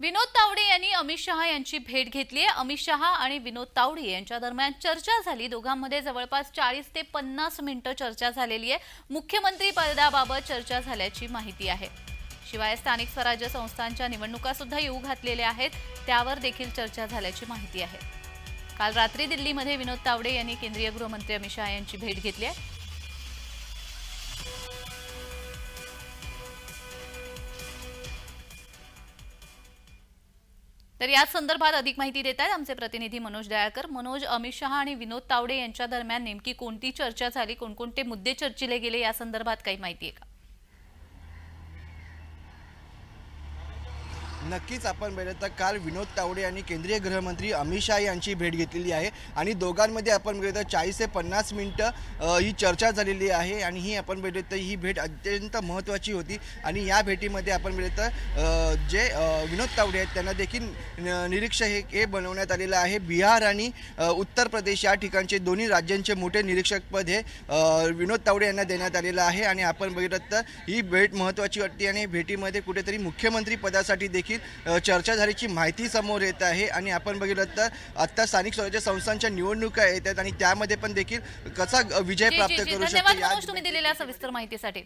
विनोद तावडे यांनी अमित शहा यांची भेट घेतली आहे. अमित शहा आणि विनोद तावडे यांच्या दरम्यान चर्चा झाली. दोघांमध्ये जवळपास चाळीस ते पन्नास मिनिटं चर्चा झालेली आहे. मुख्यमंत्री पदाबाबत चर्चा झाल्याची माहिती आहे. शिवाय स्थानिक स्वराज्य संस्थांच्या निवडणुका सुद्धा येऊ घातलेल्या आहेत. त्यावर देखील चर्चा झाल्याची माहिती आहे. काल रात्री दिल्लीमध्ये विनोद तावडे यांनी केंद्रीय गृहमंत्री अमित शहा यांची भेट घेतली आहे. तर याच संदर्भात अधिक माहिती देत आहेत आमचे प्रतिनिधी मनोज दयाळकर. मनोज अमित शहा आणि विनोद तावडे यांच्या दरम्यान नेमकी कोणती चर्चा झाली? कोणकोणते मुद्दे चर्चिले गेले? या संदर्भात काही माहिती आहे का? नक्कीच आपण बघितलं तर काल विनोद तावडे यांनी केंद्रीय गृहमंत्री अमित शहा यांची भेट घेतलेली आहे. आणि दोघांमध्ये आपण बघितलं तर चाळीस ते पन्नास मिनटं ही चर्चा झालेली आहे आणि ही आपण बघितलं तर ही भेट अत्यंत महत्त्वाची होती. आणि या भेटीमध्ये आपण बघितलं तर जे विनोद तावडे आहेत त्यांना देखील न- निरीक्षक हे हे बनवण्यात आलेलं आहे. बिहार आणि उत्तर प्रदेश या ठिकाणचे दोन्ही राज्यांचे मोठे निरीक्षकपद हे विनोद तावडे यांना देण्यात आलेलं आहे. आणि आपण बघितलं तर ही भेट महत्त्वाची वाटते आणि भेटीमध्ये कुठेतरी मुख्यमंत्री पदासाठी देखील अ, चर्चा झाल्याची माहिती समोर येत आहे आणि आपण बघितलं तर आत्ता स्थानिक स्वराज्य संस्थांच्या निवडणुका येत आहेत आणि त्यामध्ये पण देखील कसा विजय प्राप्त. करू शकतो दिलेल्या सविस्तर माहितीसाठी